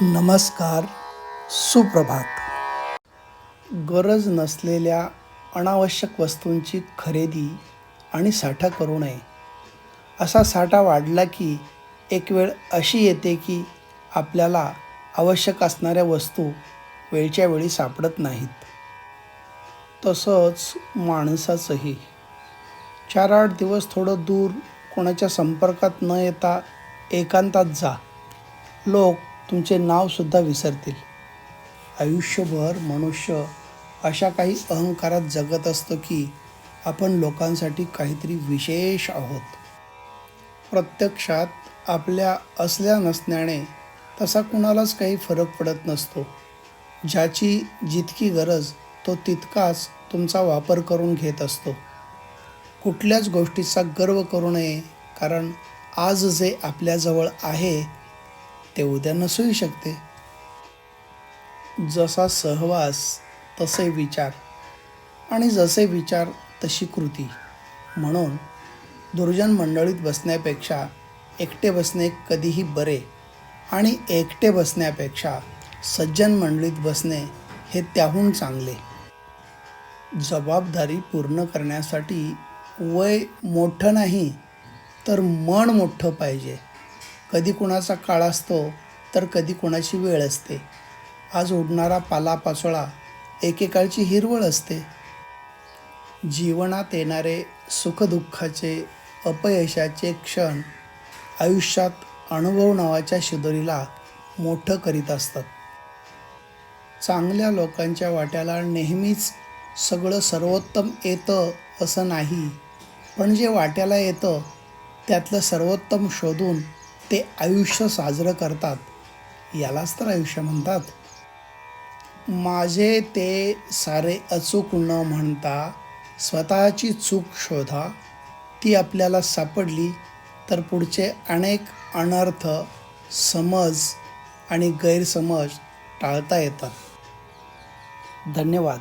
नमस्कार सुप्रभात. गरज नसलेल्या अनावश्यक वस्तूंची खरेदी आणि साठा करू नये. असा साठा वाढला की एक वेळ अशी येते की आपल्याला आवश्यक असणाऱ्या वस्तू वेळच्या वेळी सापडत नाहीत. तसंच माणसाचंही. चार आठ दिवस थोडं दूर कोणाच्या संपर्कात न येता एकांतात जा. लोक तुमचे नावसुद्धा विसरतील. आयुष्यभर मनुष्य अशा काही अहंकारात जगत असतो की आपण लोकांसाठी काहीतरी विशेष आहोत. प्रत्यक्षात आपल्या असल्या नसण्याने तसा कुणालाच काही फरक पडत नसतो. ज्याची जितकी गरज तो तितकाच तुमचा वापर करून घेत असतो. कुठल्याच गोष्टीचा गर्व करू नये कारण आज जे आपल्याजवळ आहे ते उद्या नसूही शकते. जसा सहवास तसे विचार. आणि जसे विचार तशी कृती. म्हणून दुर्जन मंडळीत बसण्यापेक्षा एकटे बसणे कधीही बरे आणि एकटे बसण्यापेक्षा सज्जन मंडळीत बसणे हे त्याहून चांगले. जबाबदारी पूर्ण करण्यासाठी वय मोठं नाही तर मन मोठं पाहिजे. कधी कुणाचा काळ असतो तर कधी कुणाची वेळ असते. आज उडणारा पालापाचोळा एकेकाळची हिरवळ असते. जीवनात येणारे सुखदुःखाचे अपयशाचे क्षण आयुष्यात अनुभव नावाच्या शिदोरीला मोठं करीत असतात. चांगल्या लोकांच्या वाट्याला नेहमीच सगळं सर्वोत्तम येतं असं नाही पण जे वाट्याला येतं त्यातलं सर्वोत्तम शोधून ते आयुष्य साजरं करतात. यालाच तर आयुष्य म्हणतात. माझे ते सारे अचूक न म्हणता स्वतःची चूक शोधा. ती आपल्याला सापडली तर पुढचे अनेक अनर्थ समज आणि गैरसमज टाळता येतात. धन्यवाद.